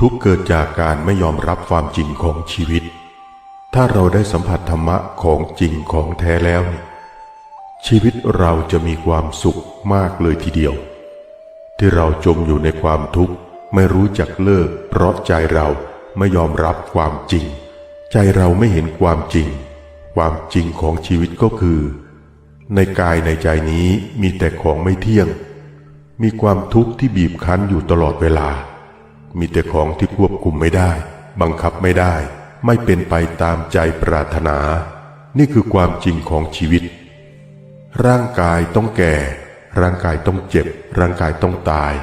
ทุกเกิดจากการไม่ยอมรับความจริงของชีวิต ถ้าเราได้สัมผัสธรรมะของจริงของแท้แล้ว ชีวิตเราจะมีความสุขมากเลยทีเดียว ที่เราจมอยู่ในความทุกข์ไม่รู้จักเลิก เพราะใจเราไม่ยอมรับความจริง ใจเราไม่เห็นความจริง ความจริงของชีวิตก็คือ ในกายในใจนี้มีแต่ของไม่เที่ยง มีความทุกข์ที่บีบคั้นอยู่ตลอดเวลา มีแต่ของที่ควบคุมไม่ได้ บังคับไม่ได้ ไม่เป็นไปตามใจปรารถนา นี่คือความจริงของชีวิต ร่างกายต้องแก่ ร่างกายต้องเจ็บ ร่างกายต้องตาย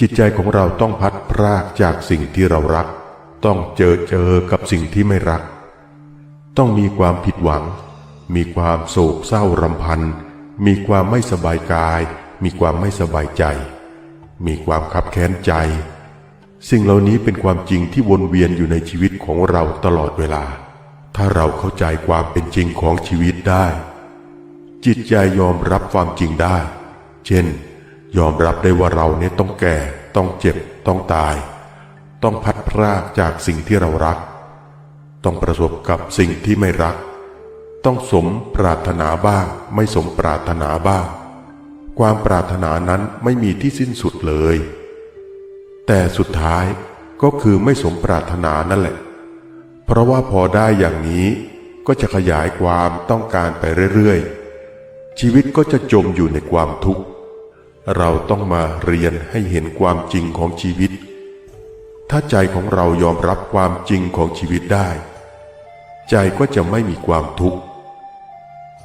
จิตใจของเราต้องพัดพรากจากสิ่งที่เรารัก ต้องเจอเจอกับสิ่งที่ไม่รัก ต้องมีความผิดหวัง มีความโศกเศร้ารำพัน มีความไม่สบายกาย มีความไม่สบายใจ มีความขับแค้นใจ สิ่งเหล่านี้เป็นความจริงที่วนเวียนอยู่ในชีวิตของเราตลอดเวลา ถ้าเราเข้าใจความเป็นจริงของชีวิตได้ จิตใจยอมรับความจริงได้ เช่น ยอมรับได้ว่าเราเนี่ยต้องแก่ ต้องเจ็บ ต้องตาย ต้องพัดพรากจากสิ่งที่เรารัก ต้องประสบกับสิ่งที่ไม่รัก ต้องสมปรารถนาบ้าง ไม่สมปรารถนาบ้าง ความปรารถนานั้นไม่มีที่สิ้นสุดเลย แต่สุดท้ายก็คือไม่สมปรารถนานั่นแหละ เพราะว่าพอได้อย่างนี้ก็จะขยายความต้องการไปเรื่อยๆ ชีวิตก็จะจมอยู่ในความทุกข์ เราต้องมาเรียนให้เห็นความจริงของชีวิต ถ้าใจของเรายอมรับความจริงของชีวิตได้ ใจก็จะไม่มีความทุกข์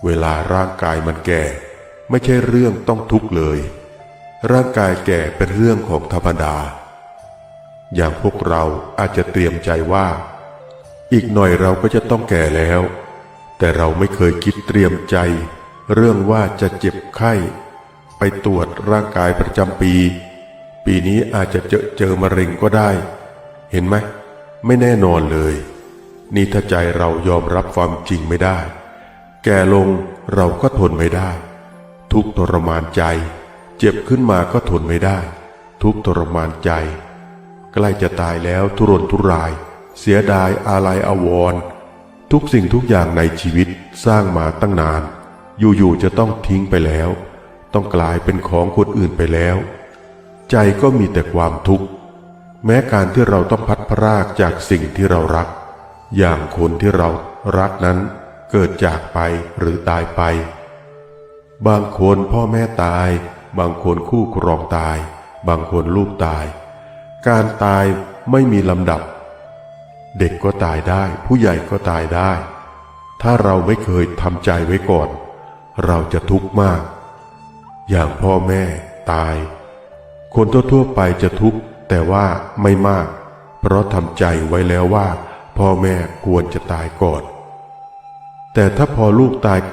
เวลาร่างกายมันแก่ ไม่ใช่เรื่องต้องทุกข์เลย ร่างกายแก่เป็นเรื่องของธรรมดา อย่างพวกเราอาจจะเตรียมใจว่า อีกหน่อยเราก็จะต้องแก่แล้ว แต่เราไม่เคยคิดเตรียมใจ เรื่องว่าจะเจ็บไข้ ไปตรวจร่างกายประจำปี ปีนี้อาจจะเจอเจอมะเร็งก็ได้ เห็นไหมไม่แน่นอนเลย นี่ถ้าใจเรายอมรับความจริงไม่ได้ แก่ลงเราก็ทนไม่ได้ ทุกทรมานใจ เจ็บขึ้นมาก็ทนไม่ได้ ทุกทรมานใจ ใกล้จะตายแล้วทุรนทุราย เสียดายอาลัยอาวรณ์ทุกสิ่งทุกอย่างในชีวิตสร้างมาตั้งนาน อยู่ๆจะต้องทิ้งไปแล้ว ต้องกลายเป็นของคนอื่นไปแล้ว ใจก็มีแต่ความทุกข์ แม้การที่เราต้องพัดพรากจากสิ่งที่เรารัก อย่างคนที่เรารักนั้นเกิดจากไปหรือตายไป บางคนพ่อแม่ตาย บางคนคู่ครองตาย บางคนลูกตาย การตายไม่มีลำดับ เด็กก็ตายได้ ผู้ใหญ่ก็ตายได้ ถ้าเราไม่เคยทำใจไว้ก่อน เราจะทุกข์มาก อย่างพ่อแม่ตาย คนทั่วๆไปจะทุกข์แต่ว่าไม่มาก เพราะทำใจไว้แล้วว่า พ่อแม่ควรจะตายก่อน แต่ถ้าพอลูกตาย